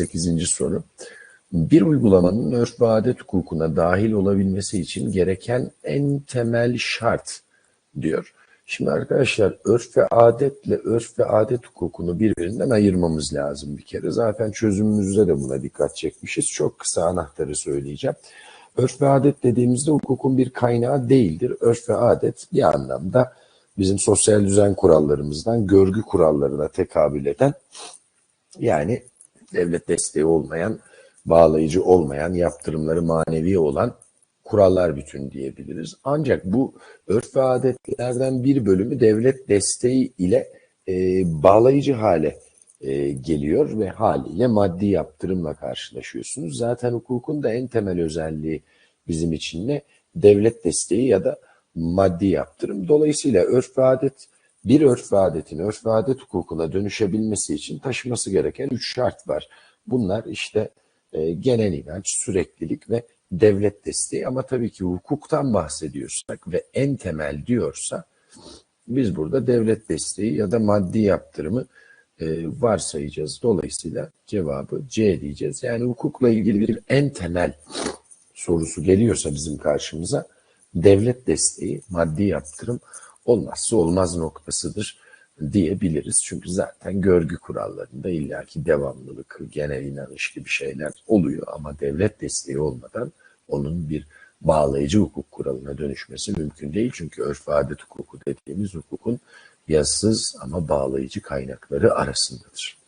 38. soru. Bir uygulamanın örf ve adet hukukuna dahil olabilmesi için gereken en temel şart diyor. Şimdi arkadaşlar örf ve adetle örf ve adet hukukunu birbirinden ayırmamız lazım bir kere. Zaten çözümümüzde de buna dikkat çekmişiz. Çok kısa anahtarı söyleyeceğim. Örf ve adet dediğimizde hukukun bir kaynağı değildir. Örf ve adet bir anlamda bizim sosyal düzen kurallarımızdan görgü kurallarına tekabül eden yani devlet desteği olmayan, bağlayıcı olmayan, yaptırımları manevi olan kurallar bütün diyebiliriz. Ancak bu örf ve adetlerden bir bölümü devlet desteği ile e, bağlayıcı hale e, geliyor ve haliyle maddi yaptırımla karşılaşıyorsunuz. Zaten hukukun da en temel özelliği bizim için ne? Devlet desteği ya da maddi yaptırım. Dolayısıyla örf ve adet bir örf ve adetin örf ve adet hukukuna dönüşebilmesi için taşıması gereken üç şart var. Bunlar işte e, genel inanç, süreklilik ve devlet desteği ama tabii ki hukuktan bahsediyorsak ve en temel diyorsa biz burada devlet desteği ya da maddi yaptırımı e, varsayacağız. Dolayısıyla cevabı C diyeceğiz. Yani hukukla ilgili bir en temel sorusu geliyorsa bizim karşımıza devlet desteği, maddi yaptırım olmazsa olmaz noktasıdır diyebiliriz. Çünkü zaten görgü kurallarında illaki devamlılık, genel inanış gibi şeyler oluyor ama devlet desteği olmadan onun bir bağlayıcı hukuk kuralına dönüşmesi mümkün değil. Çünkü örf adet hukuku dediğimiz hukukun yazısız ama bağlayıcı kaynakları arasındadır.